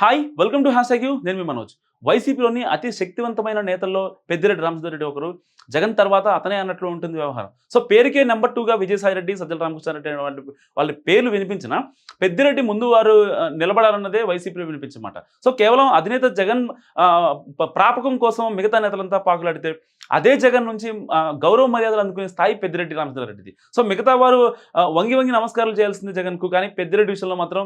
Hi welcome to hash you నేను మీ మనోజ్. వైసీపీలోని అతి శక్తివంతమైన నేతల్లో పెద్దిరెడ్డి రామచంద్ర రెడ్డి ఒకరు. జగన్ తర్వాత అతనే అన్నట్లు ఉంటుంది వ్యవహారం. సో పేరుకే నెంబర్ టూగా విజయసాయి రెడ్డి సజ్జల రామకృష్ణ రెడ్డి వాళ్ళ వాళ్ళ పేర్లు వినిపించిన పెద్దిరెడ్డి ముందు వారు నిలబడాలన్నదే వైసీపీలో వినిపించమాట. సో కేవలం అధినేత జగన్ ఆ, ప్రాపకం కోసం మిగతా నేతలంతా పాకులాడితే అదే జగన్ నుంచి గౌరవ మర్యాదలు అందుకునే స్థాయి పెద్దిరెడ్డి రామచంద్ర రెడ్డిది. సో మిగతా వారు వంగి వంగి నమస్కారాలు చేయాల్సింది జగన్కు. కానీ పెద్దిరెడ్డి విషయంలో మాత్రం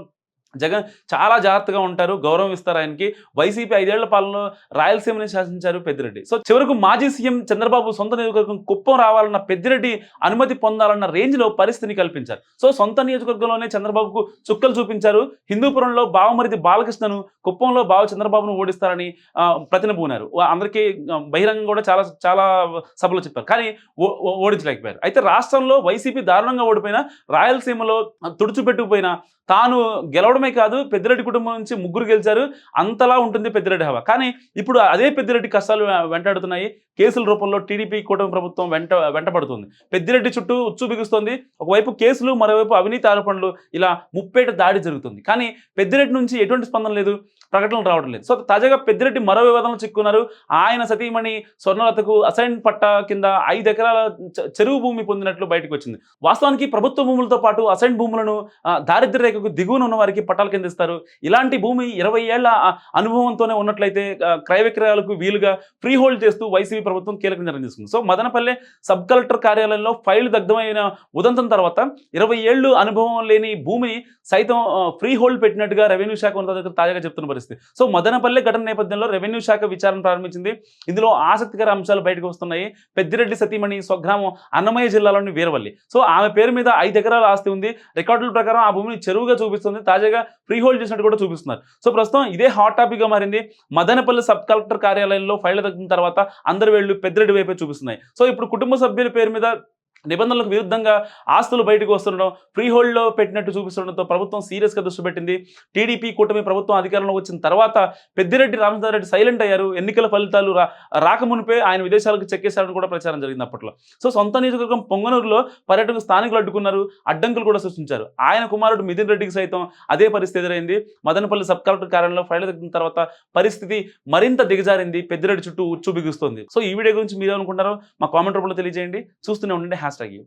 జగన్ చాలా జాగ్రత్తగా ఉంటారు గౌరవం ఇస్తారు ఆయనకి. వైసీపీ ఐదేళ్ళ పాలనలో రాయలసీమని శాసించారు పెద్దిరెడ్డి. సో చివరకు మాజీ సీఎం చంద్రబాబు సొంత నియోజకవర్గం కుప్పం రావాలన్న పెద్దిరెడ్డి అనుమతి పొందాలన్న రేంజ్లో పరిస్థితిని కల్పించారు. సో సొంత నియోజకవర్గంలోనే చంద్రబాబుకు చుక్కలు చూపించారు. హిందూపురంలో బావమరిది బాలకృష్ణను కుప్పంలో బావ చంద్రబాబును ఓడిస్తారని ప్రతినబూనారు. అందరికీ బహిరంగం బహిరంగంగా కూడా చాలా చాలా సభలో చెప్పారు. కానీ ఓ- ఓడించలేకపోయారు. అయితే రాష్ట్రంలో వైసీపీ దారుణంగా ఓడిపోయిన రాయలసీమలో తుడుచుపెట్టుకుపోయిన తాను గెలవడమే కాదు పెద్దిరెడ్డి కుటుంబం నుంచి ముగ్గురు గెలిచారు. అంతలా ఉంటుంది పెద్దిరెడ్డి హవా. కానీ ఇప్పుడు అదే పెద్దిరెడ్డి కష్టాలు వెంటాడుతున్నాయి. కేసుల రూపంలో టీడీపీ కూటమి ప్రభుత్వం వెంట వెంటపడుతుంది. పెద్దిరెడ్డి చుట్టూ ఉచ్చు బిగుస్తుంది. ఒకవైపు కేసులు మరోవైపు అవినీతి ఆరోపణలు ఇలా ముప్పేట దాడి జరుగుతుంది. కానీ పెద్దిరెడ్డి నుంచి ఎటువంటి స్పందన లేదు. ప్రకటనలు రావడం లేదు. సో తాజాగా పెద్దిరెడ్డి మరో వివాదంలో చిక్కున్నారు. ఆయన సతీమణి స్వర్ణలతకు అసైన్ పట్టా కింద ఐదు ఎకరాల చెరువు భూమి పొందినట్లు బయటకు వచ్చింది. వాస్తవానికి ప్రభుత్వ భూములతో పాటు అసైన్ భూములను దారిద్ర్య రేఖకు దిగువన ఉన్న వారికి పట్టాల కింద ఇస్తారు ఇలాంటి భూమి ఇరవై ఏళ్ళ అనుభవంతోనే ఉన్నట్లయితే క్రయ విక్రయాలకు వీలుగా ఫ్రీ హోల్డ్ చేస్తూ వైసీపీ ప్రభుత్వం కీలక నిర్ణయం తీసుకుంది. సో మదనపల్లె సబ్ కలెక్టర్ కార్యాలయంలో ఫైల్ దగ్ధమైన ఉదంతం తర్వాత ఇరవై ఏళ్ళు అనుభవం లేని భూమిని సైతం ఫ్రీ హోల్డ్ పెట్టినట్టుగా రెవెన్యూ శాఖ దగ్గర తాజాగా చెప్తున్న పరిస్థితి. సో మదనపల్లె ఘటన నేపథ్యంలో రెవెన్యూ శాఖ విచారణ ప్రారంభించింది. ఇందులో ఆసక్తికర అంశాలు బయటకు వస్తున్నాయి. పెద్దిరెడ్డి సతీమణి స్వగ్రామం అన్నమయ్య జిల్లాలోని వీరవల్లి. సో ఆమె పేరు మీద ఐదు ఎకరాల ఆస్తి ఉంది. రికార్డుల ప్రకారం ఆ భూమిని సులువుగా చూపిస్తుంది తాజాగా ఫ్రీ హోల్డ్ చేసినట్టు కూడా చూపిస్తున్నారు. సో ప్రస్తుతం ఇదే హాట్ టాపిక్గా మారింది. మదనపల్లి సబ్ కలెక్టర్ కార్యాలయంలో ఫైల్ తగ్గిన తర్వాత అందరి వేళ్ళు పెద్దరెడ్డి వైపే చూపిస్తున్నాయి. సో ఇప్పుడు కుటుంబ సభ్యుల పేరు మీద నిబంధనలకు విరుద్ధంగా ఆస్తులు బయటకు వస్తుండడం ఫ్రీ హోల్డ్లో పెట్టినట్టు చూపిస్తుండడంతో ప్రభుత్వం సీరియస్గా దృష్టి పెట్టింది. టీడీపీ కూటమి ప్రభుత్వం అధికారంలో వచ్చిన తర్వాత పెద్దిరెడ్డి రామచంద్రారెడ్డి సైలెంట్ అయ్యారు. ఎన్నికల ఫలితాలు రా రాకమునిపే ఆయన విదేశాలకు చెక్కేశారని కూడా ప్రచారం జరిగింది అప్పట్లో. సో సొంత నియోజకవర్గం పొంగనూరులో పర్యటన స్థానికులు అడ్డుకున్నారు అడ్డంకులు కూడా సృష్టించారు. ఆయన కుమారుడు మిథున్ రెడ్డికి సైతం అదే పరిస్థితి ఎదురైంది. మదనపల్లి సబ్ కలెక్టర్ కార్యాలయంలో ఫైల్ తగ్గిన తర్వాత పరిస్థితి మరింత దిగజారింది. పెద్దిరెడ్డి చుట్టూ ఉచ్చు బిగుస్తుంది. సో ఈ వీడియో గురించి మీరు అనుకుంటారో మా కామెంట్ రూపంలో తెలియజేయండి. చూస్తూనే ఉండండి. Hash tag